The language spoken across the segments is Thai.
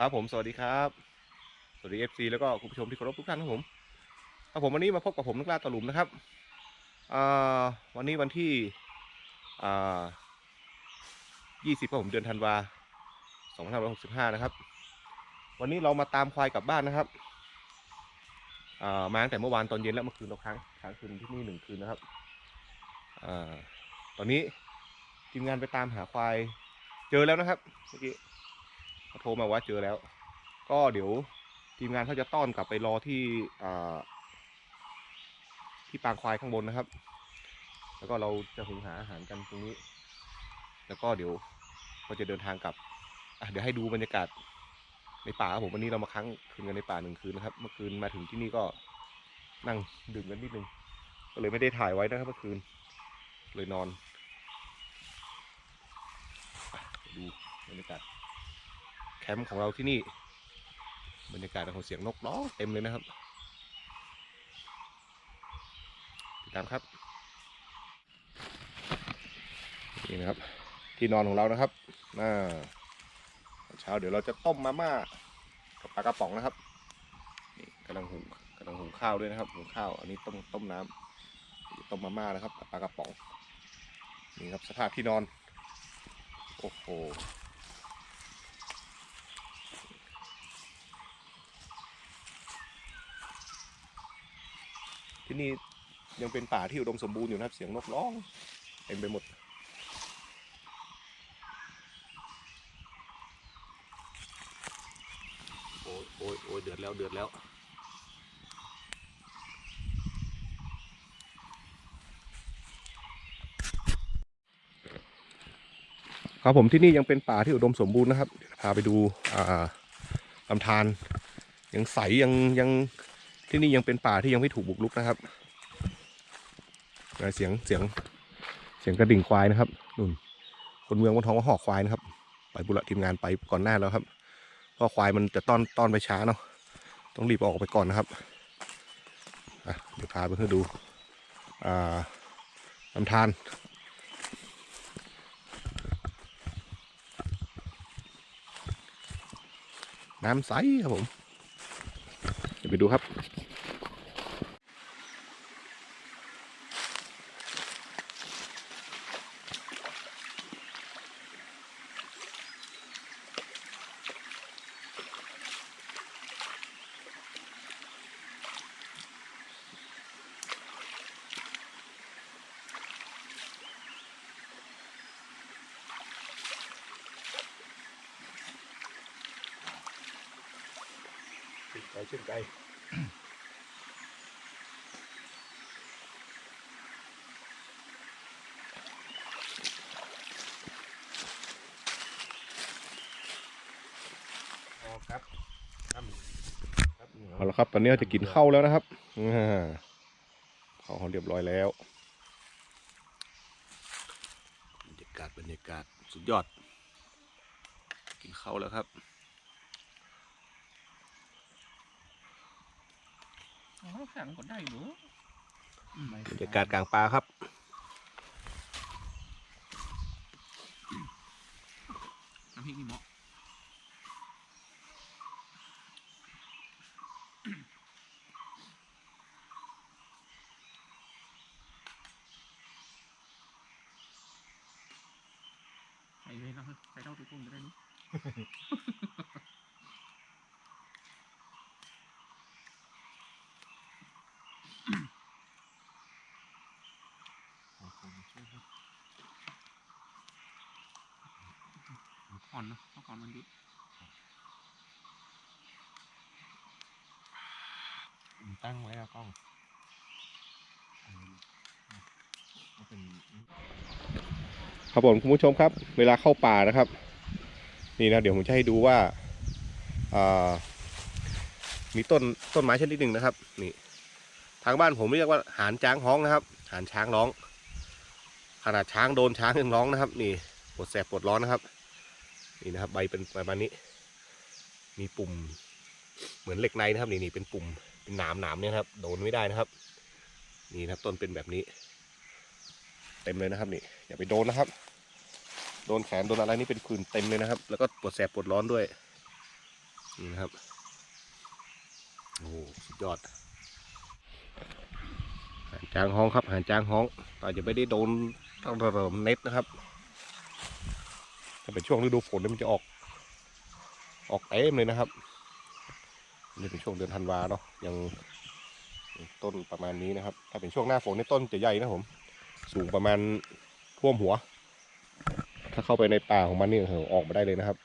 ครับผมสวัสดีครับสวัสดีเอฟซีแล้วก็คุณผู้ชมที่เคารพทุกท่านครับผมครับผมวันนี้มาพบกับผมนักล่าตะหลุมนะครับวันนี้วันที่อ่า20ครับผมเดือนธันวา2565นห้าร้อยหกสิบห้านะครับ วันนี้เรามาตามควายกลับบ้านนะครับมาตั้งแต่เมื่อวานตอนเย็นแล้วเมื่อคืนเราค้างค้างคืนที่นี่หนึ่งคืนนะครับอตอนนี้ทีมงานไปตามหาควายเจอแล้วนะครับเมื่อกี้ โทรมาว่าเจอแล้ว ก็เดี๋ยวทีมงานเขาจะต้อนกลับไปรอที่ที่ปางควายข้างบนนะครับ แล้วก็เราจะหุงหาอาหารกันตรงนี้ แล้วก็เดี๋ยวก็จะเดินทางกลับเดี๋ยวให้ดูบรรยากาศในป่าครับผมวันนี้เรามาค้างคืนกันในป่าหนึ่งคืนนะครับ เมื่อคืนมาถึงที่นี่ก็นั่งดื่มกันนิดนึงก็เลยไม่ได้ถ่ายไว้นะครับเมื่อคืน เลยนอนอดูบรรยากาศ คมป์ของเราที่นี่ บรรยากาศของเสียงนกร้องเต็มเลยนะครับติดตามครับนี่นะครับ ที่นอนของเรานะครับอ่าเช้าเดี๋ยวเราจะต้มมาม่ากับปลากระป๋องนะครับนี่กำลังหุงกำลังหุงข้าวด้วยนะครับหุงข้าว อันนี้ต้มต้มน้ำต้มมาม่านะครับปลากระป๋องนี่ครับสภาพที่นอนโอ้โห ที่นี่ยังเป็นป่าที่อุดมสมบูรณ์อยู่นะครับ เสียงนกร้องเต็มไปหมด โอ้ยโอ้ยโอ้ยเดือดแล้วเดือดแล้ว ครับผมที่นี่ยังเป็นป่าที่อุดมสมบูรณ์นะครับเดี๋ยวพาไปดูอ่าลำธารยังใสยังยัง ที่นี่ยังเป็นป่าที่ยังไม่ถูกบุกรุกนะครับเสียงเสียงเสียงกระดิ่งควายนะครับนุ่นคนเมืองวันท้องว่าหอกควายนะครับ ไปบุระทีมงานไปก่อนหน้าแล้วครับเพราะควายมันจะต้อนต้อนไปช้าเนาะต้องรีบออกไปก่อนนะครับเดี๋ยวพาไปเพื่อดูลำธารน้ำใสครับผม เดี๋ยวไปดูครับ ชื่นใจชื่นใจครับครับครับเอาละครับตอนนี้เราจะกินข้าวแล้วนะครับอ่าข้าวเขาเรียบร้อยแล้วบรรยากาศบรรยากาศสุดยอด กินข้าวแล้วครับ อ๋อขังก็ได้เหรอบรรยากาศกลางป่าครับน้ำพริกนี่เหมาะใส่เลยนะใส่เท่าทุกคนจะได้รู้ อ่อนเนอะเมื่อก่อนมันยุด ตั้งไว้แล้วกล้องครับผมคุณผู้ชมครับ เวลาเข้าป่านะครับ นี่นะเดี๋ยวผมจะให้ดูว่าามีต้นต้นไม้ชนิดหนึ่งนะครับ นี่ ทางบ้านผมเรียกว่าหานจ้างฮ้องนะครับ หานช้างร้อง ขนาดช้างโดนช้างยังร้องนะครับ นี่ปวดแสบปวดร้อนนะครับ นี่นะครับ ใบเป็นประมาณนี้ มีปุ่มเหมือนเหล็กในนะครับ นี่นี่เป็นปุ่ม เป็นหนามหนามเนี่ยครับ โดนไม่ได้นะครับ นี่นะครับต้นเป็นแบบนี้ เต็มเลยนะครับนี่อย่าไปโดนนะครับ โดนแขนโดนอะไรนี่เป็นผื่นเต็มเลยนะครับ แล้วก็ปวดแสบปวดร้อนด้วยนี่นะครับโอ้สุดยอดหานจางฮ้องครับหานจางฮ้องอาจจะไม่ได้โดนตั้งแต่เริ่มเน็ตนะครับถ้าเป็นช่วงฤดูฝนเนี่ยมันจะออก ออกเต็มเลยนะครับ นี่เป็นช่วงเดือนธันวาเนาะยังต้นประมาณนี้นะครับ ถ้าเป็นช่วงหน้าฝนในต้นจะใหญ่นะผม สูงประมาณท่วมหัว ถ้าเข้าไปในป่าของมันนี่โอ้โหออกมาได้เลยนะครับ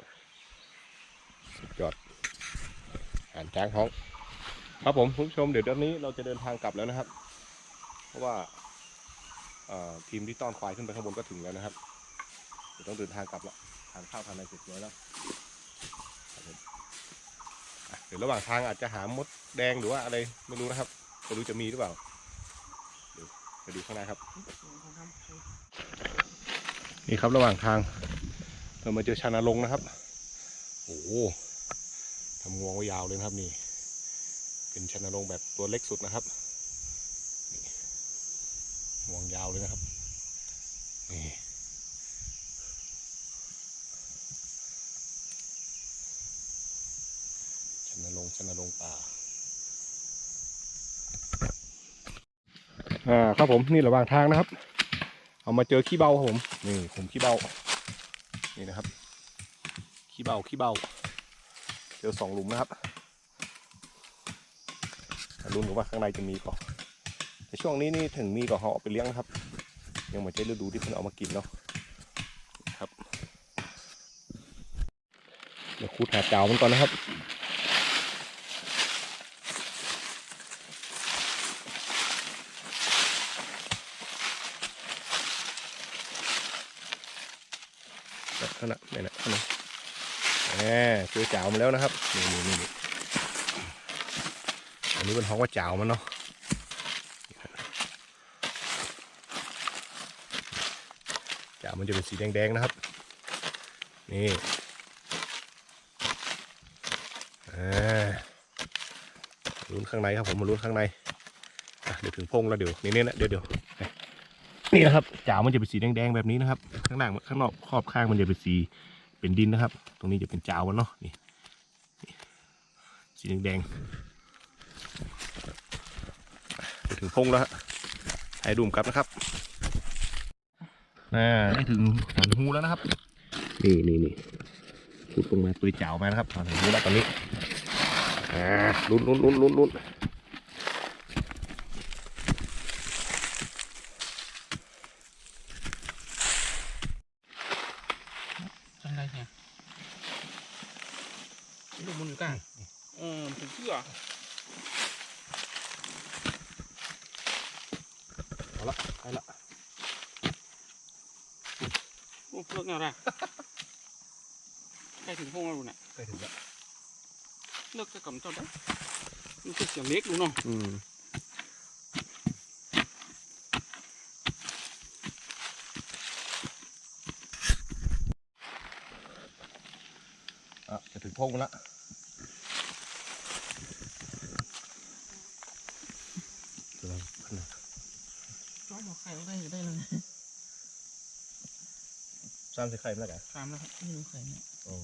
สุดยอดอ่านจ้างท้อง ครับผมคุณผู้ชมเดี๋ยวตอนนี้เราจะเดินทางกลับแล้วนะครับ เพราะว่าทีมที่ต้อนควายขึ้นไปข้างบนก็ถึงแล้วนะครับเดี๋ยวต้องเดินทางกลับแล้วทานข้าวทานอะไรเสร็จร้แล้ว ดี๋ยวระหว่างทางอาจจะหามดแดงหรือว่าอะไรไม่รู้นะครับไม่รู้จะมีหรือเปล่าเดี๋ยวไปดูข้างในครับ นี่ครับระหว่างทาง เรามาเจอชานาลงนะครับโอ้โหทำงวงไว้ยาวเลยนะครับนี่ เป็นชานาลงแบบตัวเล็กสุดนะครับงวงยาวเลยนะครับนี่ ชนลงชนลงป่าอ่าครับผมนี่ระหว่างทางนะครับ เอามาเจอขี้เบาครับผมนี่ผมขี้เบานี่นะครับขี้เบาขี้เบาเจอสองหลุมนะครับลุ้นกันว่าข้างในจะมีก่อนในช่วงนี้นี่ถึงมีก่อเขาเอาไปเลี้ยงนะครับ ยังไม่ใช่ฤดูที่เพิ่นเอามากินเนาะครับเดี๋ยวคูดหาเจ้ามันก่อนนะครับ ขนาดนี่นะนาดแหมเจอจ่าวมาแล้วนะครับนี่นี่นี่อันนี้เป็นท้องว่าจ่าวมันเนาะจ่าวมันจะเป็นสีแดงๆนะครับ นี่อ่าลุ้นข้างในครับผมมาลุ้นข้างในเดี๋ยวถึงพงแล้วเดี๋ยวนี่นี่นะเดี๋ยวเดี๋ยว นี่นะครับจ่ามันจะเป็นสีแดงๆแบบนี้นะครับ ข้างหล่างข้างนอกขอบข้างมันจะเป็นสีเป็นดินนะครับ ตรงนี้จะเป็นจาวันเนาะนี่สีแดงๆถึงพงแล้วฮะให้ดูมครับนะครับน่าได้ถึงหางหูแล้วนะครับ นี่นี่นี่ขุดลงมาตัวจ่าวมานะครับหางหูแล้วตอนนี้อ่าลุ้นลุ้นลุ้นลุ้นลุ้น ใช่ไรเนี่ย ลูกมันอยู่กลางเออผมเชื่อเอาละไปละโอ้เลิกแนวได้ใกล้ถึงพง จ้อบอกไข่เอาได้ก็ได้แล้วนะสามสิบไข่แล้วกันตามแล้วครับไม่รู้ไข่เนี่ยโอ้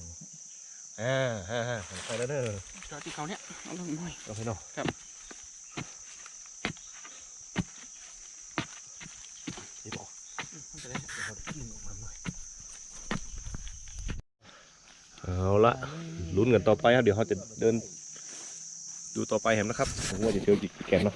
อ่าฮ่าฮ่าไข่แล้วเด้อจอที่เขาเนี่ยเอาลงหน่อยเอาไปเนาะครับนี่บอกอืมมันจะได้เดี๋ยวเราขึ้นออกมาหน่อยเอาละลุ้นกันต่อไปครับเดี๋ยวเขาจะเดิน ดูต่อไปเห็นนะครับผมว่าจะเจอจิกแกนเนาะ